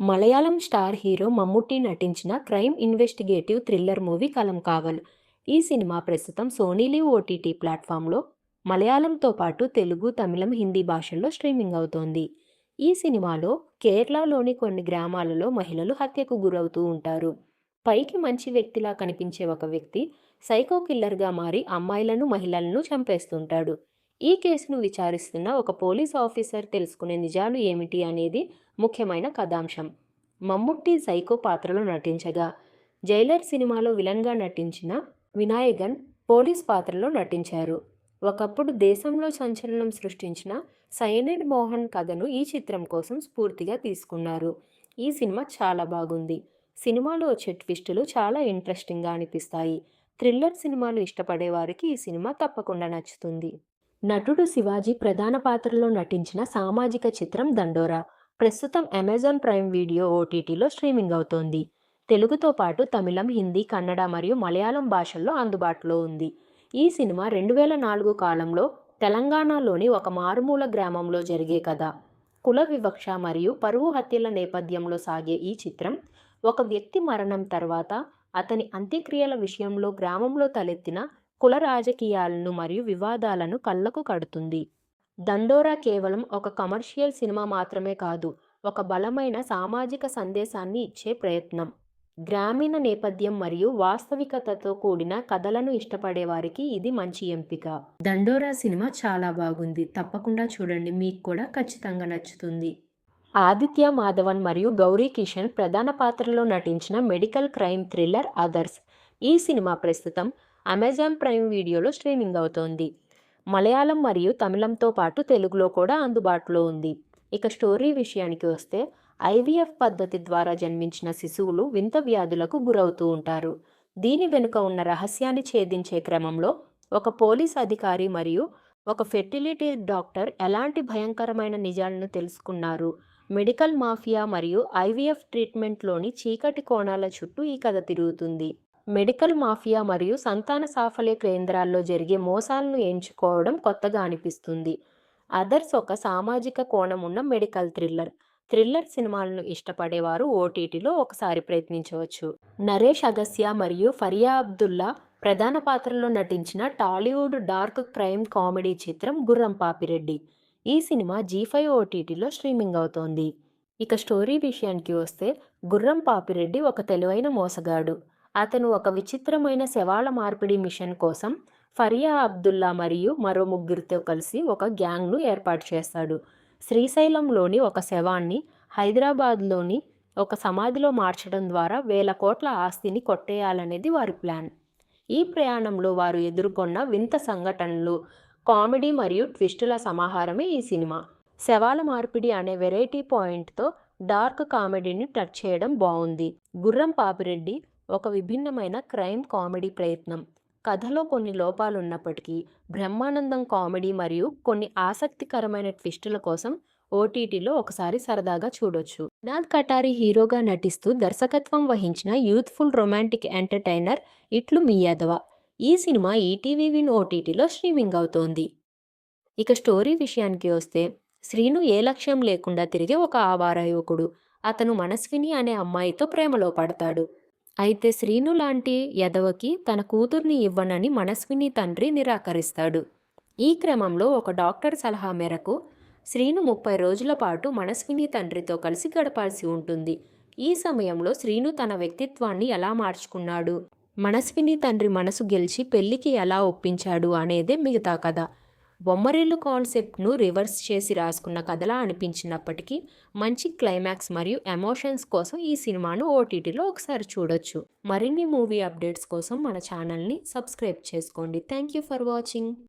Malayalam star hero Mammootty నటించిన crime investigative thriller movie కలం కావల్. ఈ సినిమా ప్రస్తుతం సోనీలీ ఓటీటీ ప్లాట్ఫామ్లో మలయాళంతో పాటు తెలుగు తమిళం హిందీ భాషల్లో స్ట్రీమింగ్ అవుతోంది. ఈ సినిమాలో కేరళలోని కొన్ని గ్రామాలలో మహిళలు హత్యకు గురవుతూ ఉంటారు. పైకి మంచి వ్యక్తిలా కనిపించే ఒక వ్యక్తి సైకో కిల్లర్గా మారి అమ్మాయిలను మహిళలను చంపేస్తుంటాడు. ఈ కేసును విచారిస్తున్న ఒక పోలీస్ ఆఫీసర్ తెలుసుకునే నిజాలు ఏమిటి అనేది ముఖ్యమైన కథాంశం. మమ్ముట్టి సైకో పాత్రలో నటించగా జైలర్ సినిమాలో విలన్గా నటించిన వినాయగన్ పోలీస్ పాత్రలో నటించారు. ఒకప్పుడు దేశంలో సంచలనం సృష్టించిన సైనైడ్ మోహన్ కథను ఈ చిత్రం కోసం స్ఫూర్తిగా తీసుకున్నారు. ఈ సినిమా చాలా బాగుంది. సినిమాలో వచ్చే ట్విస్టులు చాలా ఇంట్రెస్టింగ్గా అనిపిస్తాయి. థ్రిల్లర్ సినిమాలు ఇష్టపడే వారికి ఈ సినిమా తప్పకుండా నచ్చుతుంది. నటుడు శివాజీ ప్రధాన పాత్రలో నటించిన సామాజిక చిత్రం దండోరా. ప్రస్తుతం అమెజాన్ ప్రైమ్ వీడియో ఓటీటీలో స్ట్రీమింగ్ అవుతోంది. తెలుగుతో పాటు తమిళం హిందీ కన్నడ మరియు మలయాళం భాషల్లో అందుబాటులో ఉంది. ఈ సినిమా రెండు వేల నాలుగు కాలంలో తెలంగాణలోని ఒక మారుమూల గ్రామంలో జరిగే కథ. కుల వివక్ష మరియు పరువు హత్యల నేపథ్యంలో సాగే ఈ చిత్రం ఒక వ్యక్తి మరణం తర్వాత అతని అంత్యక్రియల విషయంలో గ్రామంలో తలెత్తిన కుల రాజకీయాలను మరియు వివాదాలను కళ్ళకు కడుతుంది. దండోరా కేవలం ఒక కమర్షియల్ సినిమా మాత్రమే కాదు ఒక బలమైన సామాజిక సందేశాన్ని ఇచ్చే ప్రయత్నం. గ్రామీణ నేపథ్యం మరియు వాస్తవికతతో కూడిన కథలను ఇష్టపడే వారికి ఇది మంచి ఎంపిక. దండోరా సినిమా చాలా బాగుంది. తప్పకుండా చూడండి. మీకు కూడా ఖచ్చితంగా నచ్చుతుంది. ఆదిత్య మాధవన్ మరియు గౌరీ కిషన్ ప్రధాన పాత్రలో నటించిన మెడికల్ క్రైమ్ థ్రిల్లర్ అదర్స్. ఈ సినిమా ప్రస్తుతం అమెజాన్ ప్రైమ్ వీడియోలో స్ట్రీమింగ్ అవుతోంది. మలయాళం మరియు తమిళంతో పాటు తెలుగులో కూడా అందుబాటులో ఉంది. ఇక స్టోరీ విషయానికి వస్తే ఐవీఎఫ్ పద్ధతి ద్వారా జన్మించిన శిశువులు వింత వ్యాధులకు గురవుతూ ఉంటారు. దీని వెనుక ఉన్న రహస్యాన్ని ఛేదించే క్రమంలో ఒక పోలీస్ అధికారి మరియు ఒక ఫెర్టిలిటీ డాక్టర్ ఎలాంటి భయంకరమైన నిజాలను తెలుసుకున్నారు? మెడికల్ మాఫియా మరియు ఐవీఎఫ్ ట్రీట్మెంట్లోని చీకటి కోణాల చుట్టూ ఈ కథ తిరుగుతుంది. మెడికల్ మాఫియా మరియు సంతాన సాఫల్య కేంద్రాల్లో జరిగే మోసాలను ఎంచుకోవడం కొత్తగా అనిపిస్తుంది. అదర్స్ ఒక సామాజిక కోణం ఉన్న మెడికల్ థ్రిల్లర్. థ్రిల్లర్ సినిమాలను ఇష్టపడేవారు ఓటీటీలో ఒకసారి ప్రయత్నించవచ్చు. నరేష్ అగస్య మరియు ఫరియా అబ్దుల్లా ప్రధాన పాత్రలో నటించిన టాలీవుడ్ డార్క్ క్రైమ్ కామెడీ చిత్రం గుర్రం పాపిరెడ్డి. ఈ సినిమా జీ ఫైవ్ ఓటీటీలో స్ట్రీమింగ్ అవుతోంది. ఇక స్టోరీ విషయానికి వస్తే గుర్రం పాపిరెడ్డి ఒక తెలివైన మోసగాడు. అతను ఒక విచిత్రమైన శవాల మార్పిడి మిషన్ కోసం ఫరియా అబ్దుల్లా మరియు మరో ముగ్గురితో కలిసి ఒక గ్యాంగ్ను ఏర్పాటు చేస్తాడు. శ్రీశైలంలోని ఒక శవాన్ని హైదరాబాద్లోని ఒక సమాధిలో మార్చడం ద్వారా వేల కోట్ల ఆస్తిని కొట్టేయాలనేది వారి ప్లాన్. ఈ ప్రయాణంలో వారు ఎదుర్కొన్న వింత సంఘటనలు కామెడీ మరియు ట్విస్టుల సమాహారమే ఈ సినిమా. శవాల మార్పిడి అనే వెరైటీ పాయింట్తో డార్క్ కామెడీని టచ్ చేయడం బాగుంది. గుర్రం పాపిరెడ్డి ఒక విభిన్నమైన క్రైమ్ కామెడీ ప్రయత్నం. కథలో కొన్ని లోపాలు ఉన్నప్పటికీ బ్రహ్మానందం కామెడీ మరియు కొన్ని ఆసక్తికరమైన ట్విస్టుల కోసం ఓటీటీలో ఒకసారి సరదాగా చూడొచ్చు. నాథ్ కటారి హీరోగా నటిస్తూ దర్శకత్వం వహించిన యూత్ఫుల్ రొమాంటిక్ ఎంటర్టైనర్ ఇట్లు మీయాదవ ఈ సినిమా ఈటీవీ విన్ ఓటీటీలో స్ట్రీమింగ్ అవుతోంది. ఇక స్టోరీ విషయానికి వస్తే శ్రీను ఏ లక్ష్యం లేకుండా తిరిగే ఒక ఆవార యువకుడు. అతను మనస్విని అనే అమ్మాయితో ప్రేమలో పడతాడు. అయితే శ్రీను లాంటి యదవకి తన కూతుర్ని ఇవ్వనని మనస్విని తండ్రి నిరాకరిస్తాడు. ఈ క్రమంలో ఒక డాక్టర్ సలహా మేరకు శ్రీను ముప్పై రోజుల పాటు మనస్విని తండ్రితో కలిసి గడపాల్సి ఉంటుంది. ఈ సమయంలో శ్రీను తన వ్యక్తిత్వాన్ని ఎలా మార్చుకున్నాడు? మనస్విని తండ్రి మనసు గెలిచి పెళ్ళికి ఎలా ఒప్పించాడు అనేదే మిగతా కథ. బొమ్మరిల్లు కాన్సెప్ట్ను రివర్స్ చేసి రాసుకున్న కథలా అనిపించినప్పటికీ మంచి క్లైమాక్స్ మరియు ఎమోషన్స్ కోసం ఈ సినిమాను ఓటీటీలో ఒకసారి చూడొచ్చు. మరిన్ని మూవీ అప్డేట్స్ కోసం మన ఛానల్ని సబ్స్క్రైబ్ చేసుకోండి. Thank you for watching.